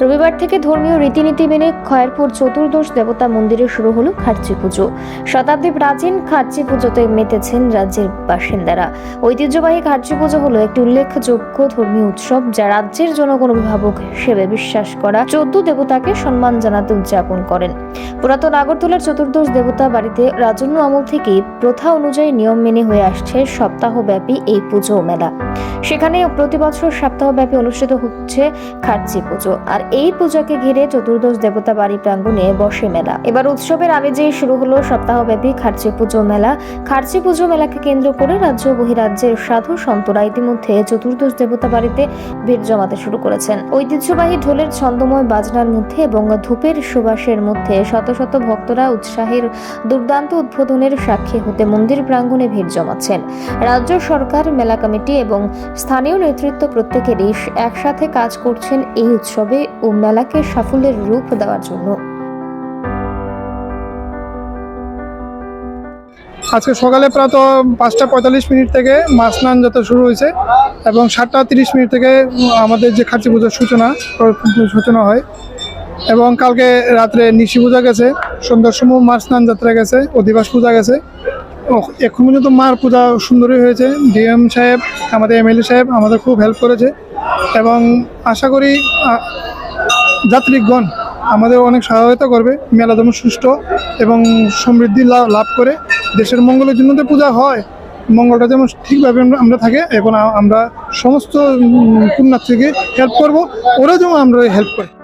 রবিবার থেকে ধর্মীয় রীতিনীতি মেনে খয়েরপুর চতুর্দশ দেবতা মন্দিরে শুরু হলো খার্চি পুজো। শতাব্দী প্রাচীন খার্চি পুজোতে মেতেছেন রাজ্যের বাসিন্দারা। ঐতিহ্যবাহী খার্চি পুজো হলো একটি উল্লেখযোগ্য ধর্মীয় উৎসব যা রাজ্যের জনগণ অভিভাবক হিসেবে বিশ্বাস করা চোদ্দ দেবতাকে সম্মান জানাতে উদযাপন করেন। পুরাতন আগরতলার চতুর্দশ দেবতা বাড়িতে রাজন্য আমল থেকেই প্রথা অনুযায়ী নিয়ম মেনে হয়ে আসছে সপ্তাহব্যাপী এই পুজো মেলা। সেখানে প্রতি বছর সপ্তাহব্যাপী অনুষ্ঠিত হচ্ছে খার্চি পুজো। আর এই পূজাকে ঘিরে চতুর্দশ দেবতা বাড়ি প্রাঙ্গণে বসে মেলা। এবার উৎসবের আমেজেই শুরু হলো সপ্তাহব্যাপী খার্চি পুজো মেলা। খার্চি পুজো মেলাকে কেন্দ্র করে রাজ্য বহিরাজ্যের সাধু সন্তরা ইতিমধ্যে চতুর্দশ দেবতা বাড়িতে ভিড় জমাতে শুরু করেছেন। ঐতিহ্যবাহী ঢোলের ছন্দময় বাজনার মধ্যে এবং ধূপের সুবাসের মধ্যে শত শত ভক্তরা উৎসাহের দুর্দান্ত উদ্বোধনের সাক্ষী হতে মন্দির প্রাঙ্গণে ভিড় জমাচ্ছেন। রাজ্য সরকার, মেলা কমিটি এবং স্থানীয় নেতৃত্ব প্রত্যেকেরই একসাথে কাজ করছেন এই উৎসবে ও মেলাকে সাফল্যের রূপ দেওয়ার জন্য। আজকে সকালে প্রাত পাঁচটা পঁয়তাল্লিশ মিনিট থেকে মাছ স্নান যাত্রা শুরু হয়েছে এবং সাতটা তিরিশ মিনিট থেকে আমাদের যে খার্চি পুজোর সূচনা সূচনা হয় এবং কালকে রাত্রে নিশি পূজা গেছে, সন্ধ্যার সময় মাছ স্নান যাত্রা গেছে, অধিবাস পূজা গেছে। এখন পর্যন্ত মার পূজা সুন্দরই হয়েছে। ডিএম সাহেব, আমাদের এমএলএ সাহেব আমাদের খুব হেল্প করেছে এবং আশা করি যাত্রীগণ আমাদের অনেক সহায়তা করবে। মেলা যেমন সুষ্ঠু এবং সমৃদ্ধি লাভ করে। দেশের মঙ্গলের জন্য তো পূজা হয়, মঙ্গলটা যেমন ঠিকভাবে আমরা- থাকে, এখন আমরা সমস্ত পুণ্যার্থীকে হেল্প করব। ওরা যেমন আমরা হেল্প করি।